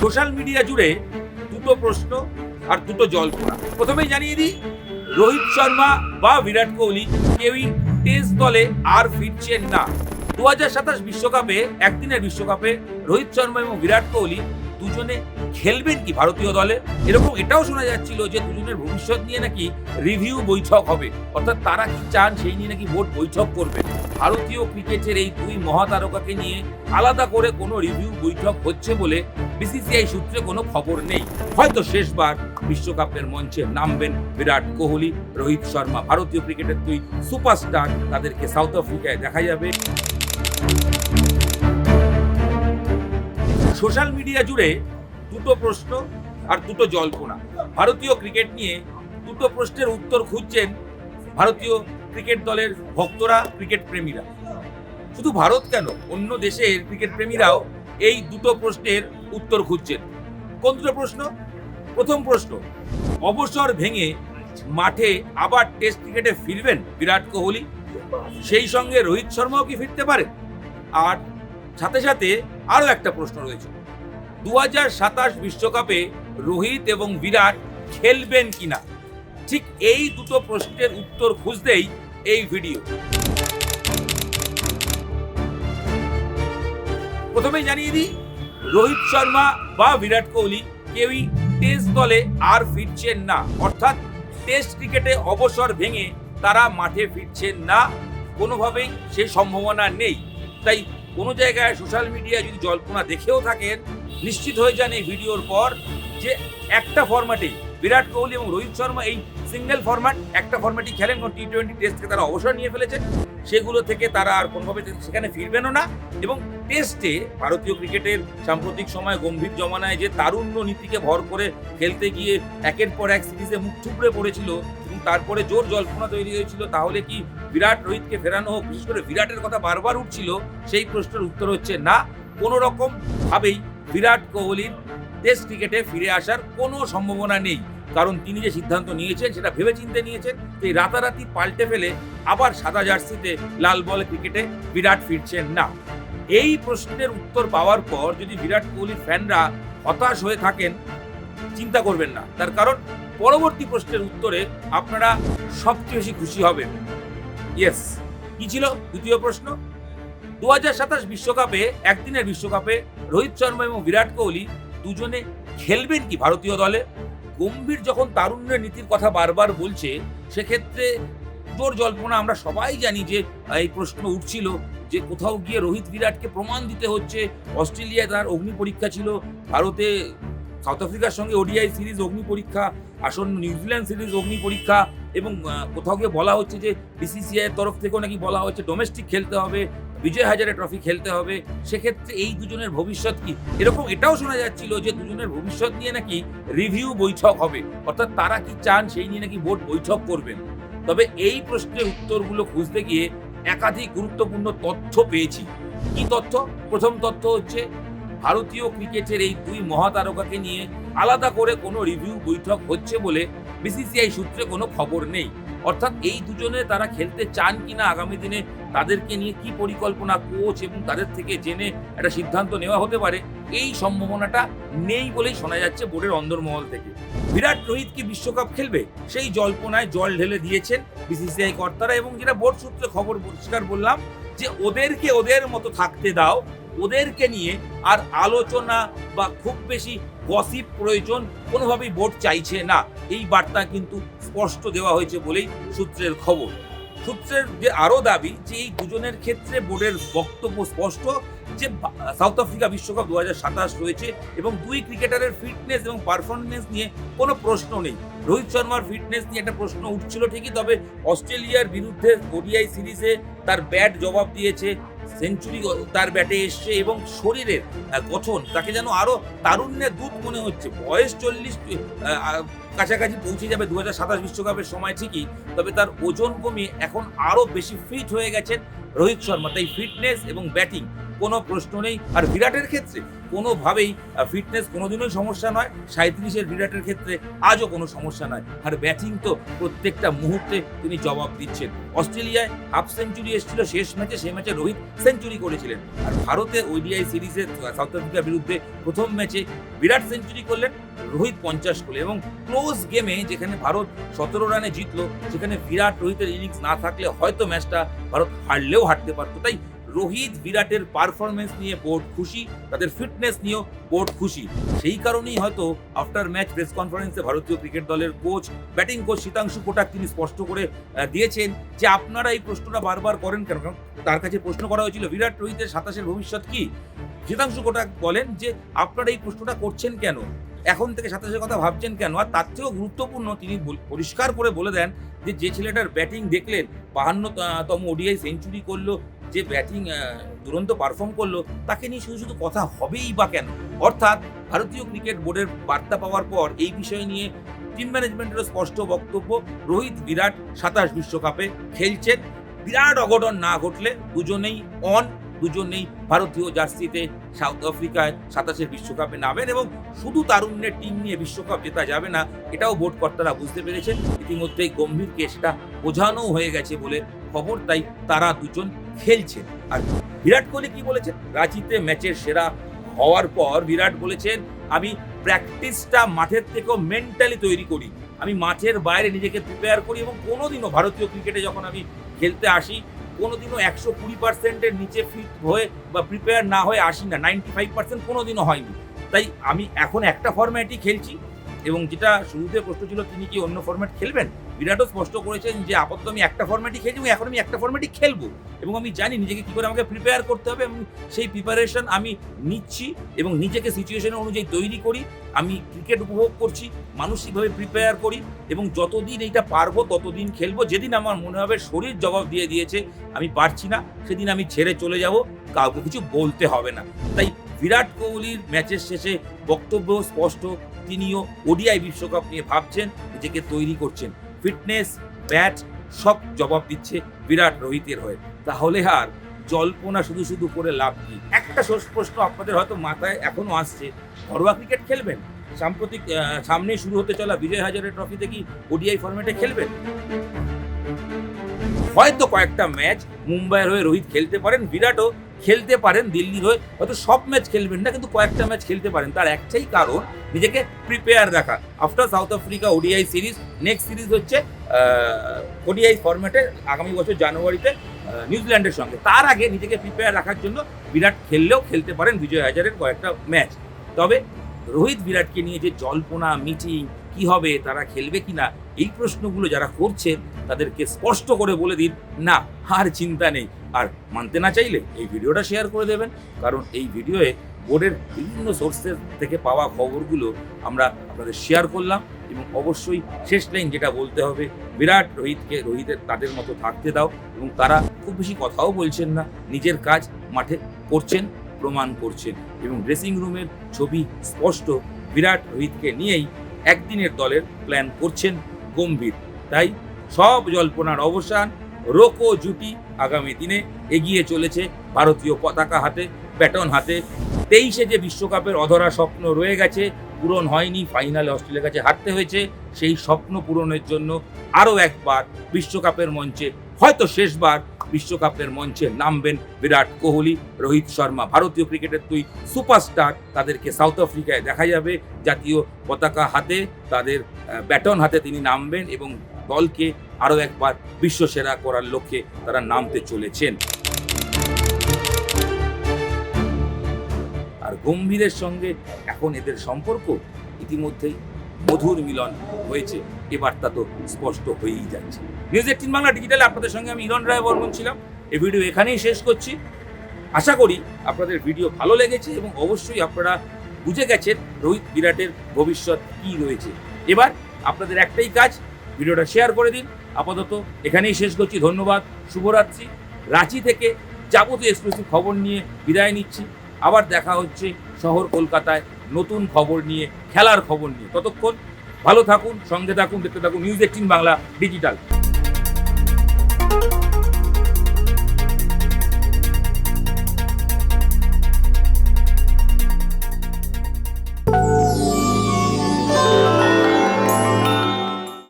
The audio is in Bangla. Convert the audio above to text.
সোশ্যাল মিডিয়া জুড়ে দুটো প্রশ্ন আর দুটো জল্পনা প্রথমেই জানিয়ে দিই, রোহিত শর্মা বা বিরাট কোহলি কেউই টেস্ট দলে আর ফিরছেন না। দু হাজার সাতাশ বিশ্বকাপে, একদিনের বিশ্বকাপে রোহিত শর্মা এবং বিরাট কোহলি দুজনে খেলবেন কি ভারতীয় দলে? এরকম এটাও শোনা যাচ্ছিল যে দুজনের ভবিষ্যৎ নিয়ে নাকি রিভিউ বৈঠক হবে। অর্থাৎ তারা কি চান সেই নিয়ে নাকি ভোট বৈঠক করবে। ভারতীয় ক্রিকেটের এই দুই মহাতারকাকে নিয়ে আলাদা করে কোনো রিভিউ বৈঠক হচ্ছে বলে বিসিসিআই সূত্রে কোনো খবর নেই। হয়তো শেষবার বিশ্বকাপের মঞ্চে নামবেন বিরাট কোহলি, রোহিত শর্মা। ভারতীয় ক্রিকেটের দুই সুপারস্টার তাদেরকে সাউথ আফ্রিকায় দেখা যাবে। সোশ্যাল মিডিয়া জুড়ে দুটো প্রশ্ন আর দুটো জল্পনা। ভারতীয় ক্রিকেট নিয়ে দুটো প্রশ্নের উত্তর খুঁজছেন ভারতীয় ক্রিকেট দলের ভক্তরা, ক্রিকেট প্রেমীরা। শুধু ভারত কেন? অন্য দেশের ক্রিকেট প্রেমীরাও এই দুটো প্রশ্নের উত্তর খুঁজছেন। কোন দুটো প্রশ্ন? প্রথম প্রশ্ন, অবসর ভেঙে মাঠে আবার টেস্ট ক্রিকেটে ফিরবেন বিরাট কোহলি? সেই সঙ্গে রোহিত শর্মাও কি ফিরতে পারে? আর সাথে সাথে আরও একটা প্রশ্ন রয়েছে দু সাতাশ বিশ্বকাপে রোহিত এবং বিরাট খেলবেন কিনা? ঠিক এই দুটো প্রশ্নের উত্তর খুঁজতেই এই ভিডিও। প্রথমেই জানিয়ে দিই, রোহিত শর্মা বা বিরাট কোহলি কেউই টেস্ট দলে আর ফিরছেন না। অর্থাৎ টেস্ট ক্রিকেটে অবসর ভেঙে তারা মাঠে ফিরছেন না। কোনোভাবেই সেই সম্ভাবনা নেই। তাই কোনো জায়গায় সোশ্যাল মিডিয়ায় যদি জল্পনা দেখেও থাকেন, নিশ্চিত হয়ে যান এই ভিডিওর পর যে একটা ফরম্যাটেই বিরাট কোহলি এবং রোহিত শর্মা এই সিঙ্গেল ফরম্যাট একটা ফরম্যাটই খেলেন কারণ টি টোয়েন্টি টেস্ট থেকে তারা অবসর নিয়ে ফেলেছেন সেগুলো থেকে তারা আর কোনোভাবে সেখানে ফিরবেনও না এবং টেস্টে ভারতীয় ক্রিকেটের সাম্প্রতিক সময় গম্ভীর জমানায় যে তারুণ্য নীতিকে ভর করে খেলতে গিয়ে একের পর এক সিরিজে মুখ থুবড়ে পড়েছিল এবং তারপরে জোর জল্পনা তৈরি হয়েছিল, তাহলে কি বিরাট রোহিতকে ফেরানো হোক? বিশেষ করে বিরাটের কথা বারবার উঠছিল, সেই প্রশ্নের উত্তর হচ্ছে না। কোনো ভাবেই বিরাট কোহলির টেস্ট ক্রিকেটে ফিরে আসার কোনো সম্ভাবনা নেই। কারণ তিনি যে সিদ্ধান্ত নিয়েছেন, সেটা ভেবেচিন্তে নিয়েছেন এই রাতারাতি পাল্টে ফেলে আবার সাদা জার্সিতে লাল বল ক্রিকেটে বিরাট ফিরছেন না। এই প্রশ্নের উত্তর পাওয়ার পর যদি বিরাট কোহলির ফ্যানরা হতাশ হয়ে থাকেন, চিন্তা করবেন না। তার কারণ, পরবর্তী প্রশ্নের উত্তরে আপনারা সবচেয়ে বেশি খুশি হবেন। ইয়েস কি ছিল দ্বিতীয় প্রশ্ন? দু বিশ্বকাপে, একদিনের বিশ্বকাপে রোহিত শর্মা এবং বিরাট কোহলি দুজনে খেলবেন কি ভারতীয় দলে? গম্ভীর যখন তারুণ্যের নীতির কথা বারবার বলছে, সেক্ষেত্রে জোর জল্পনা আমরা সবাই জানি যে, এই প্রশ্ন উঠছিল যে কোথাও গিয়ে রোহিত বিরাটকে প্রমাণ দিতে হচ্ছে। অস্ট্রেলিয়ায় তার অগ্নি পরীক্ষা ছিল, ভারতে সাউথ আফ্রিকার সঙ্গে ওডিআই সিরিজ অগ্নি পরীক্ষা, আসন্ন নিউজিল্যান্ড সিরিজ অগ্নি পরীক্ষা এবং কোথাও গিয়ে বলা হচ্ছে যে বিসিসিআই এর তরফ থেকেও নাকি বলা হচ্ছে, ডোমেস্টিক খেলতে হবে। বিজয় হাজারে ট্রফি খেলতে হবে, সেক্ষেত্রে এই দুজনের ভবিষ্যৎ কি? এরকম এটাও শোনা যাচ্ছিল যে দুজনের ভবিষ্যৎ নিয়ে নাকি রিভিউ বৈঠক হবে। অর্থাৎ তারা কি চান সেই নিয়ে নাকি বোর্ড বৈঠক করবেন। তবে এই প্রশ্নের উত্তরগুলো খুঁজতে গিয়ে একাধিক গুরুত্বপূর্ণ তথ্য পেয়েছি। কি তথ্য? প্রথম তথ্য হচ্ছে, ভারতীয় ক্রিকেটের এই দুই মহাতারকাকে নিয়ে আলাদা করে কোনো রিভিউ বৈঠক হচ্ছে বলে বিসিসিআই সূত্রে কোনো খবর নেই। অর্থাৎ এই দুজনে তারা খেলতে চান কিনা আগামী দিনে তাদেরকে নিয়ে কি পরিকল্পনা কোচ এবং তাদের থেকে জেনে একটা সিদ্ধান্ত নেওয়া হতে পারে, এই সম্ভাবনাটা নেই বলেই শোনা যাচ্ছে বোর্ডের অন্দরমহল থেকে। বিরাট রোহিত কি বিশ্বকাপ খেলবে, সেই জল্পনায় জল ঢেলে দিয়েছেন বিসিসিআই কর্তারা এবং যেটা বোর্ড সূত্রে খবর, পরিষ্কার বললাম যে ওদেরকে ওদের মতো থাকতে দাও, ওদেরকে নিয়ে আর আলোচনা বা খুব বেশি গসিপ প্রয়োজন, কোনোভাবেই বোর্ড চাইছে না। এই বার্তা কিন্তু স্পষ্ট দেওয়া হয়েছে বলেই সূত্রের খবর। সূত্রের যে আরও দাবি যে এই দুজনের ক্ষেত্রে বোর্ডের বক্তব্য স্পষ্ট যে সাউথ আফ্রিকা বিশ্বকাপ দু হাজার সাতাশ রয়েছে এবং দুই ক্রিকেটারের ফিটনেস এবং পারফরমেন্স নিয়ে কোনো প্রশ্ন নেই। রোহিত শর্মার ফিটনেস নিয়ে একটা প্রশ্ন উঠছিল ঠিকই, তবে অস্ট্রেলিয়ার বিরুদ্ধে ওডিআই সিরিজে তার ব্যাট জবাব দিয়েছে সেঞ্চুরি তার ব্যাটে এসছে এবং শরীরের গঠন তাকে যেন আরও তারুণ্যের দুধ মনে হচ্ছে। বয়স চল্লিশ কাছাকাছি পৌঁছে যাবে দু হাজার সাতাশ বিশ্বকাপের সময় ঠিকই, তবে তার ওজন কমিয়ে এখন আরও বেশি ফিট হয়ে গেছেন রোহিত শর্মা। তাই ফিটনেস এবং ব্যাটিং কোনো প্রশ্ন নেই। আর বিরাটের ক্ষেত্রে কোনোভাবেই ফিটনেস কোনোদিনই সমস্যা নয়। সাঁত্রিশের বিরাটের ক্ষেত্রে আজও কোনো সমস্যা নয়। আর ব্যাটিং তো প্রত্যেকটা মুহূর্তে তিনি জবাব দিচ্ছেন। অস্ট্রেলিয়ায় হাফ সেঞ্চুরি এসেছিল, শেষ ম্যাচে সেই ম্যাচে রোহিত সেঞ্চুরি করেছিলেন। আর ভারতে ওডিআই সিরিজে সাউথ আফ্রিকার বিরুদ্ধে প্রথম ম্যাচে বিরাট সেঞ্চুরি করলেন, রোহিত পঞ্চাশ করলেন এবং ক্লোজ গেমে যেখানে ভারত সতেরো রানে জিতলো, সেখানে বিরাট রোহিতের ইনিংস না থাকলে হয়তো ম্যাচটা ভারত হারলেও হারতে পারতো। তাই রোহিত বিরাটের পারফরমেন্স নিয়ে বোর্ড খুশি, তাদের ফিটনেস নিয়েও বোর্ড খুশি। সেই কারণেই হয়তো আফটার ম্যাচ প্রেস কনফারেন্সে ভারতীয় ক্রিকেট দলের coach batting coach Sitanshu Kotak তিনি স্পষ্ট করে দিয়েছেন যে আপনারা এই প্রশ্নটা বারবার করেন কেন? তার কাছে প্রশ্ন করা হয়েছিল, বিরাট রোহিতের সাতাশের ভবিষ্যৎ কি? শীতাংশু কোটাক বলেন যে আপনারা এই প্রশ্নটা করছেন কেন? এখন থেকে সাতাশের কথা ভাবছেন কেন? আর তার থেকেও গুরুত্বপূর্ণ তিনি পরিষ্কার করে বলে দেন যে যে ছেলেটার ব্যাটিং দেখলেন, বাহান্নতম ওডিআই সেঞ্চুরি করল যে ব্যাটিং দুরন্ত পারফর্ম করল, তাকে নিয়ে শুধু শুধু কথা হবেই বা কেন? অর্থাৎ ভারতীয় ক্রিকেট বোর্ডের বার্তা পাওয়ার পর এই বিষয় নিয়ে টিম ম্যানেজমেন্টেরও স্পষ্ট বক্তব্য, রোহিত বিরাট সাতাশ বিশ্বকাপে খেলছেন বিরাট অঘটন না ঘটলে দুজনেই অন দুজনেই ভারতীয় জার্সিতে সাউথ আফ্রিকায় সাতাশের বিশ্বকাপে নামেন এবং শুধু তারুণ্যের টিম নিয়ে বিশ্বকাপ জেতা যাবে না, এটাও বোর্ড কর্তারা বুঝতে পেরেছেন। ইতিমধ্যেই গম্ভীর কেসটা বোঝানো হয়ে গেছে বলে খবর, তাই তারা দুজন খেলছেন আর বিরাট কোহলি কি বলেছেন? রাঁচিতে ম্যাচের সেরা হওয়ার পর বিরাট বলেছেন, আমি প্র্যাকটিসটা মাঠের থেকেও মেন্টালি তৈরি করি। আমি মাঠের বাইরে নিজেকে প্রিপেয়ার করি এবং কোনোদিনও ভারতীয় ক্রিকেটে যখন আমি খেলতে আসি, কোনোদিনও একশো কুড়ি পার্সেন্টের নিচে ফিট হয়ে বা প্রিপেয়ার না হয়ে আসি না। নাইনটি ফাইভ পার্সেন্ট কোনোদিনও হয়নি। তাই আমি এখন একটা ফরম্যাটই খেলছি। এবং যেটা শুরুতে প্রশ্ন ছিল, তিনি কি অন্য ফরম্যাট খেলবেন? বিরাটও স্পষ্ট করেছেন যে, আপাতত আমি একটা ফরম্যাটই খেলছি এবং এখন আমি একটা ফরম্যাটই খেলব এবং আমি জানি নিজেকে কী করে আমাকে প্রিপেয়ার করতে হবে এবং সেই প্রিপারেশন আমি নিচ্ছি এবং নিজেকে সিচুয়েশন অনুযায়ী তৈরি করি, আমি ক্রিকেট উপভোগ করছি, মানসিকভাবে প্রিপেয়ার করি এবং যতদিন এইটা পারব, ততদিন খেলব। যেদিন আমার মনে হবে শরীর জবাব দিয়ে দিয়েছে, আমি পারছি না, সেদিন আমি ছেড়ে চলে যাব, কাউকে কিছু বলতে হবে না। তাই বিরাট কোহলির ম্যাচের শেষে বক্তব্য স্পষ্ট, তিনিও ওডিআই বিশ্বকাপ নিয়ে ভাবছেন, নিজেকে তৈরি করছেন। ফিটনেস, ব্যাট সব জবাব দিচ্ছে বিরাট রোহিতের হয়ে। তাহলে আর জল্পনা শুধু শুধু করে লাভ কি? একটা শেষ প্রশ্ন আপনাদের হয়তো মাথায় এখনও আসছে, ঘরোয়া ক্রিকেট খেলবেন? সাম্প্রতিক সামনেই শুরু হতে চলা বিজয় হাজারের ট্রফিতে কি ওডিআই ফরম্যাটে খেলবেন? হয়তো কয়েকটা ম্যাচ মুম্বাইয়ের হয়ে রোহিত খেলতে পারেন, বিরাটও খেলতে পারেন দিল্লির হয়ে। হয়তো সব ম্যাচ খেলবেন না, কিন্তু কয়েকটা ম্যাচ খেলতে পারেন। তার একটাই কারণ, নিজেকে প্রিপেয়ার রাখা। After South Africa ODI series next series হচ্ছে ওডিআই ফরম্যাটে আগামী বছর জানুয়ারিতে নিউজিল্যান্ডের সঙ্গে। তার আগে নিজেকে প্রিপেয়ার রাখার জন্য বিরাট খেললেও খেলতে পারেন বিজয় হাজারের কয়েকটা ম্যাচ। তবে রোহিত বিরাটকে নিয়ে যে জল্পনা মিটিং কি হবে, তারা খেলবে কিনা, এই প্রশ্নগুলো যারা করছেন তাদেরকে স্পষ্ট করে বলে দিন, না, আর চিন্তা নেই। আর মানতে না চাইলে এই ভিডিওটা শেয়ার করে দেবেন। কারণ এই ভিডিওয়ে বোর্ডের বিভিন্ন সোর্সের থেকে পাওয়া খবরগুলো আমরা আপনাদের শেয়ার করলাম এবং অবশ্যই শেষ লাইন যেটা বলতে হবে, বিরাট রোহিতকে, রোহিতের তাদের মতো থাকতে দাও এবং তারা খুব বেশি কথাও বলছেন না, নিজের কাজ মাঠে করছেন, প্রমাণ করছেন এবং ড্রেসিং রুমের ছবি স্পষ্ট বিরাট রোহিতকে নিয়েই একদিনের দলের প্ল্যান করছেন গম্ভীর। তাই সব জল্পনার অবসান রোকো জুটি আগামী দিনে এগিয়ে চলেছে ভারতীয় পতাকা হাতে ব্যাটন হাতে। তেইশে যে বিশ্বকাপের অধরা স্বপ্ন রয়ে গেছে, পূরণ হয়নি ফাইনালে অস্ট্রেলিয়ার কাছে হারতে হয়েছে, সেই স্বপ্ন পূরণের জন্য আরও একবার বিশ্বকাপের মঞ্চে, হয়তো শেষবার বিশ্বকাপের মঞ্চে নামবেন বিরাট কোহলি, রোহিত শর্মা। ভারতীয় ক্রিকেটের দুই সুপারস্টার তাদেরকে সাউথ আফ্রিকায় দেখা যাবে। জাতীয় পতাকা হাতে, তাদের ব্যাটন হাতে তিনি নামবেন এবং দলকে আরও একবার বিশ্বসেরা করার লক্ষ্যে তারা নামতে চলেছেন। আর গম্ভীরের সঙ্গে এখন এদের সম্পর্ক ইতিমধ্যেই মধুর মিলন হয়েছে। এবার তা তো স্পষ্ট হয়েই যাচ্ছে। নিউজ এইটিন বাংলা ডিজিটালে আপনাদের সঙ্গে আমি ইরন রায় বর্মন ছিলাম। এই ভিডিও এখানেই শেষ করছি। আশা করি আপনাদের ভিডিও ভালো লেগেছে এবং অবশ্যই আপনারা বুঝে গেছেন রোহিত বিরাটের ভবিষ্যৎ কী রয়েছে। এবার আপনাদের একটাই কাজ ভিডিওটা শেয়ার করে দিন। আপাতত এখানেই শেষ করছি, ধন্যবাদ, শুভরাত্রি। রাঁচি থেকে যাবতীয় এক্সক্লুসিভ খবর নিয়ে বিদায় নিচ্ছি। আবার দেখা হচ্ছে শহর কলকাতায় নতুন খবর নিয়ে, খেলার খবর নিয়ে। ততক্ষণ ভালো থাকুন, সঙ্গে থাকুন, দেখতে থাকুন নিউজ এইটিন বাংলা ডিজিটাল